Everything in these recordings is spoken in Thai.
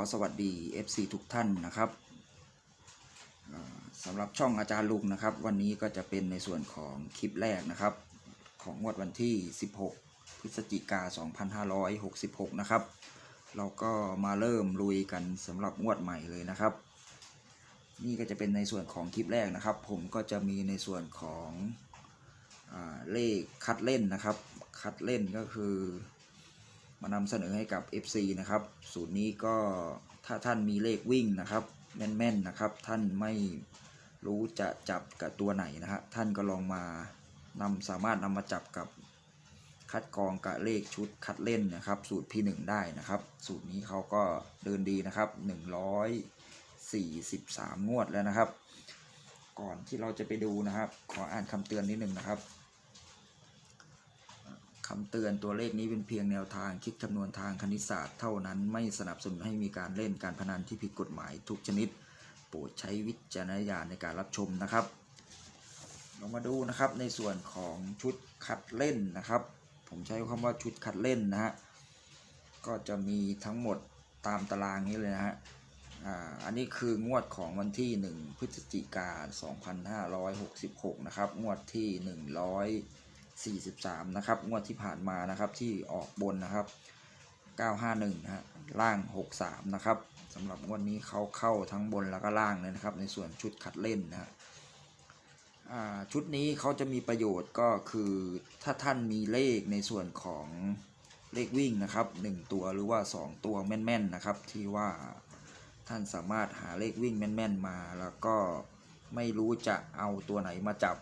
อสวัสดี FC ทุกท่านนะครับสำหรับช่องอาจารย์ลุงนะครับ วันนี้ก็จะเป็นในส่วนของคลิปแรกนะครับ ของงวดวันที่ 16 พฤศจิกา 2566 นะครับ เราก็มาเริ่มลุยกันสำหรับงวดใหม่เลยนะครับ นี่ก็จะเป็นในส่วนของคลิปแรกนะครับ ผมก็จะมีในส่วนของอเลขคัดเล่นนะครับ คัดเล่นก็คือ มานำเสนอให้กับ FC นะครับ สูตรนี้ก็ถ้าท่านมีเลขวิ่งนะครับ แม่นๆนะครับ ท่านไม่รู้จะจับกับตัวไหนนะฮะท่านก็ลองมานำสามารถนำมาจับกับคัดกรองกับเลขชุดคัดเล่นนะครับ สูตร P1 ได้นะครับ สูตรนี้เขาก็เดินดีนะครับ 143 งวดแล้วนะครับ ก่อนที่เราจะไปดูนะครับ ขออ่านคำเตือนนิดหนึ่งนะครับ คำเตือนตัวเลขนี้เป็นเพียงแนวทางคิดคำนวณทางคณิตศาสตร์เท่านั้นไม่สนับสนุนให้มีการเล่นการพนันที่ผิดกฎหมายทุกชนิด โปรดใช้วิจารณญาณในการรับชมนะครับ เรามาดูนะครับในส่วนของชุดคัดเล่นนะครับ ผมใช้คำว่าชุดคัดเล่นนะฮะก็จะมีทั้งหมดตามตารางนี้เลยนะฮะอ่าอันนี้คืองวดของวันที่ 1 พฤศจิกา2566 นะครับ งวดที่ 100 43 นะครับ งวดที่ผ่านมานะครับที่ออกบนนะครับ 951 นะฮะล่าง 63 นะครับสำหรับงวดนี้เขาเข้าทั้งบนแล้วก็ล่างเลยนะครับ ในส่วนชุดคัดเล่นนะฮะชุดนี้เขาจะมีประโยชน์ก็คือถ้าท่านมีเลขในส่วนของเลขวิ่งนะครับ 1 ตัวหรือว่า 2 ตัวแม่นๆนะครับ ที่ว่าท่านสามารถหาเลขวิ่งแม่นๆมา แล้วก็ไม่รู้จะเอาตัวไหนมาจับ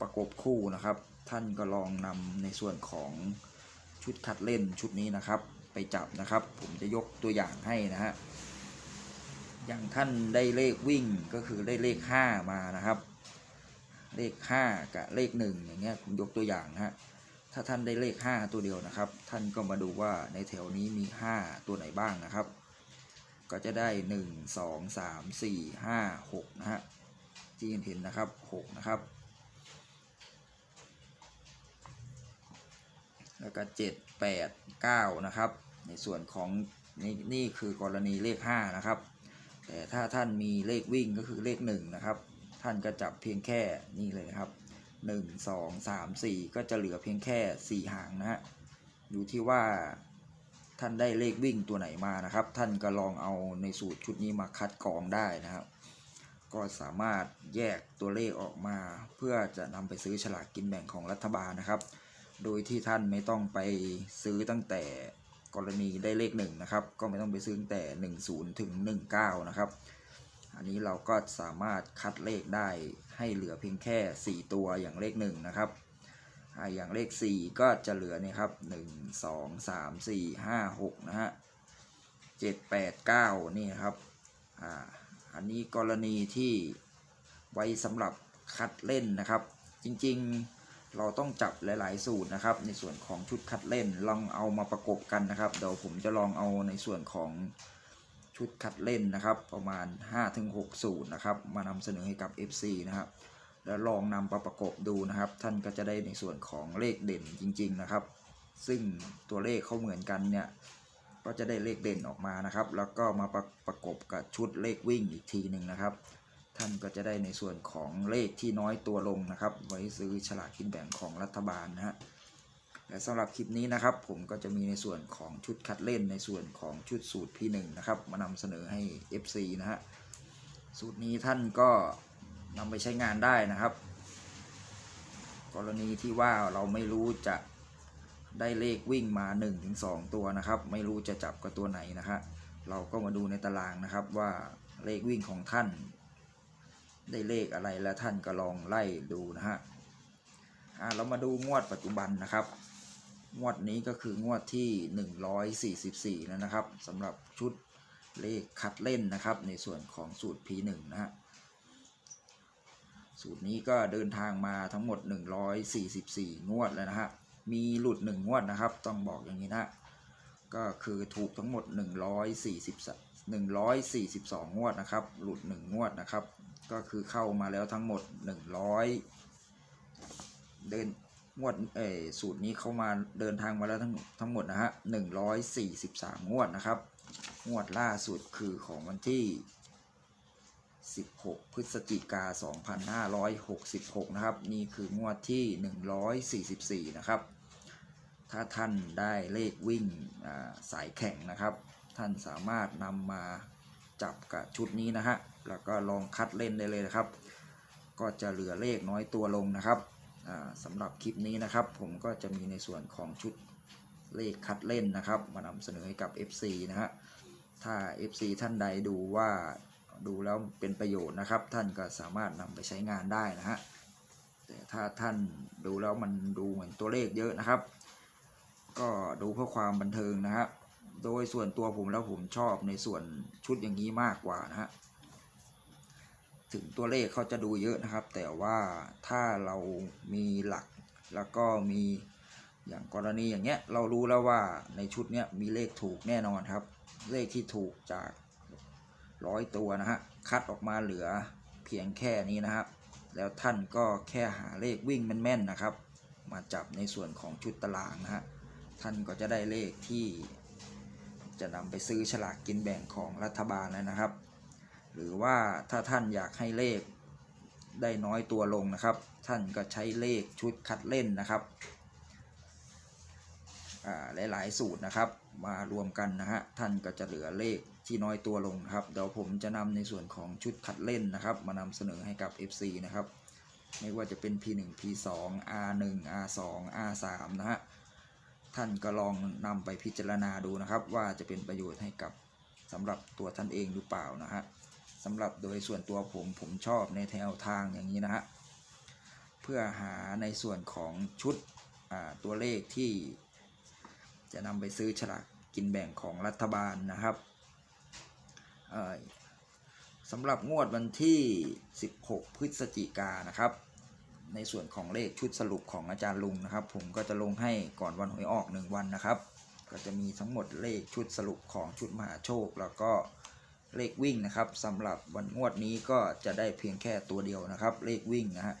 ประกบคู่นะครับ ท่านก็ลองนำในส่วนของชุดคัดเล่นชุดนี้นะครับ ไปจับนะครับ ผมจะยกตัวอย่างให้นะฮะอย่างท่านได้เลขวิ่งก็คือได้เลข 5 มานะครับ เลข 5 กับเลข 1 อย่างเงี้ยผมยกตัวอย่างนะฮะถ้าท่านได้เลข 5 ตัวเดียวนะครับ ท่านก็มาดูว่าในแถวนี้มี 5 ตัวไหนบ้างนะครับ ก็จะได้ 1 2 3 4 5 6 นะฮะที่เห็นนะครับ 6 นะครับ แล้วก็เจ็ดแปดเก้านะครับ ในส่วนของนี่นี่คือกรณีเลขห้านะครับ แต่ถ้าท่านมีเลขวิ่งก็คือเลขหนึ่งนะครับ ท่านก็จับเพียงแค่นี่เลยครับหนึ่งสองสามสี่ก็จะเหลือเพียงแค่สี่หางนะฮะอยู่ที่ว่าท่านได้เลขวิ่งตัวไหนมานะครับ ท่านก็ลองเอาในสูตรชุดนี้มาคัดกรองได้นะครับ ก็สามารถแยกตัวเลขออกมา เพื่อจะนำไปซื้อฉลากกินแบ่งของรัฐบาลนะครับ โดยที่ท่านไม่ต้องไปซื้อตั้งแต่กรณีได้เลขหนึ่งนะครับ ก็ไม่ต้องไปซื้อตั้งแต่10ถึง19นะครับ อันนี้เราก็สามารถคัดเลขได้ให้เหลือเพียงแค่4ตัวอย่างเลข1นะครับอย่างเลข 4 ก็จะเหลือนี่ครับ 1 2 3 4 5 6 นะฮะ 7 8 9 นี่ครับ อ่า อันนี้กรณีที่ไว้สำหรับคัดเล่นนะครับ จริง ๆ เราต้องจับหลาย ๆ สูตรนะครับ ในส่วนของชุดคัดเล่นลองเอามาประกบกันนะครับ เดี๋ยวผมจะลองเอาในส่วนของชุดคัดเล่นนะครับ ประมาณ 5-6 สูตรนะครับ มานำเสนอให้กับ FC นะครับแล้วลองนำมาประกบดูนะครับ ท่านก็จะได้ในส่วนของเลขเด่นจริง ๆ นะครับ ซึ่งตัวเลขเขาเหมือนกันเนี่ยก็จะได้เลขเด่นออกมานะครับ แล้วก็มาประประกบกับชุดเลขวิ่งอีกทีหนึ่งนะครับ ท่านก็จะได้ในส่วนของเลขที่น้อยตัวลงนะครับ ไว้ซื้อฉลากกินแบ่งของรัฐบาลนะฮะและสำหรับคลิปนี้นะครับ ผมก็จะมีในส่วนของชุดคัดเล่นในส่วนของชุดสูตร P1 นะครับ มานำเสนอให้ FC นะฮะสูตรนี้ท่านก็นำไปใช้งานได้นะครับ กรณีที่ว่าเราไม่รู้จะได้เลขวิ่งมา 1-2 ตัวนะครับ ไม่รู้จะจับกับตัวไหนนะฮะเราก็มาดูในตารางนะครับว่าเลขวิ่งของท่าน ได้เลขอะไรแล้วท่านก็ลองไล่ดูนะฮะอ่าเรามาดูงวดปัจจุบันนะครับ งวดนี้ก็คืองวดที่ 144แล้วนะครับสำหรับชุดเลขคัดเล่นนะครับ ในส่วนของสูตร P1 นะฮะสูตรนี้ก็เดินทางมาทั้งหมด 144 งวดแล้วนะฮะมีหลุด 1 งวดนะครับ ต้องบอกอย่างนี้นะก็คือถูกทั้งหมด 140 142 งวดนะครับ หลุด 1 งวดนะครับ ก็คือเข้ามาแล้วทั้งหมด 100 เดินงวดเอสูตรนี้เข้ามาเดินทางมาแล้วทั้งทั้งหมดนะฮะ143งวดนะครับ งวดล่าสุดคือของวันที่16พฤศจิกา2566นะครับ นี่คืองวดที่144นะครับ ถ้าท่านได้เลขวิ่งอ่าสายแข่งนะครับ ท่านสามารถนำมา จับกับชุดนี้นะฮะ แล้วก็ลองคัดเล่นได้เลยนะครับ ก็จะเหลือเลขน้อยตัวลงนะครับอ่าสำหรับคลิปนี้นะครับ ผมก็จะมีในส่วนของชุดเลขคัดเล่นนะครับ มานำเสนอให้กับ FC นะฮะ ถ้า FC ท่านใดดูว่าดูแล้วเป็นประโยชน์นะครับ ท่านก็สามารถนำไปใช้งานได้นะฮะ แต่ถ้าท่านดูแล้วมันดูเหมือนตัวเลขเยอะนะครับ ก็ดูเพื่อความบันเทิงนะฮะ โดยส่วนตัวผมแล้วผมชอบในส่วนชุดอย่างนี้มากกว่านะฮะถึงตัวเลขเขาจะดูเยอะนะครับ แต่ว่าถ้าเรามีหลักแล้วก็มีอย่างกรณีอย่างเงี้ยเรารู้แล้วว่าในชุดเนี้ยมีเลขถูกแน่นอนครับ เลขที่ถูกจากร้อยตัวนะฮะคัดออกมาเหลือเพียงแค่นี้นะครับ แล้วท่านก็แค่หาเลขวิ่งแม่นๆนะครับ มาจับในส่วนของชุดตารางนะฮะท่านก็จะได้เลขที่ จะนำไปซื้อฉลากกินแบ่งของรัฐบาลนะครับ หรือว่าถ้าท่านอยากให้เลขได้น้อยตัวลงนะครับ ท่านก็ใช้เลขชุดคัดเล่นนะครับหลายๆสูตรนะครับ มารวมกันนะฮะท่านก็จะเหลือเลขที่น้อยตัวลงครับเดี๋ยวผมจะนำในส่วนของชุดคัดเล่นนะครับ มานำเสนอให้กับ FC นะครับ ไม่ว่าจะเป็น P1 P2 R1 R2 R3 นะฮะ ท่านก็ลองนำไปพิจารณาดูนะครับ ว่าจะเป็นประโยชน์ให้กับสำหรับตัวท่านเองหรือเปล่านะฮะสำหรับโดยส่วนตัวผมผมชอบในแนวทางอย่างนี้นะฮะเพื่อหาในส่วนของชุดตัวเลขที่ จะนำไปซื้อฉลากกินแบ่งของรัฐบาลนะครับสำหรับงวดวันที่ 16 พฤศจิกานะครับ ในส่วนของเลขชุดสรุปของอาจารย์ลุงนะครับ ผมก็จะลงให้ก่อนวันหวยออก 1 วันนะครับ ก็จะมีทั้งหมดเลขชุดสรุปของชุดมหาโชค แล้วก็เลขวิ่งนะครับสำหรับวันงวดนี้ก็จะได้เพียงแค่ตัวเดียวนะครับ เลขวิ่งนะฮะ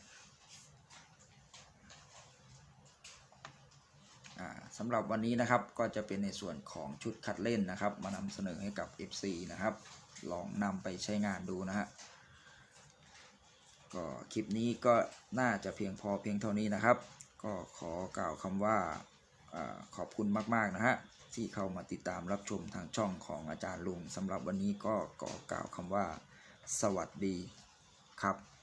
สำหรับวันนี้นะครับก็จะเป็นในส่วนของชุดคัดเล่นนะครับ มานำเสนอให้กับ FC นะครับ ลองนำไปใช้งานดูนะฮะ ก็คลิปนี้ก็น่าจะเพียงพอเพียงเท่านี้นะครับ ก็ขอกล่าวคำว่าอขอบคุณมากๆนะฮะที่เข้ามาติดตามรับชมทางช่องของอาจารย์ลุงสำหรับวันนี้ก็ขอกล่าวคำว่า สวัสดีครับ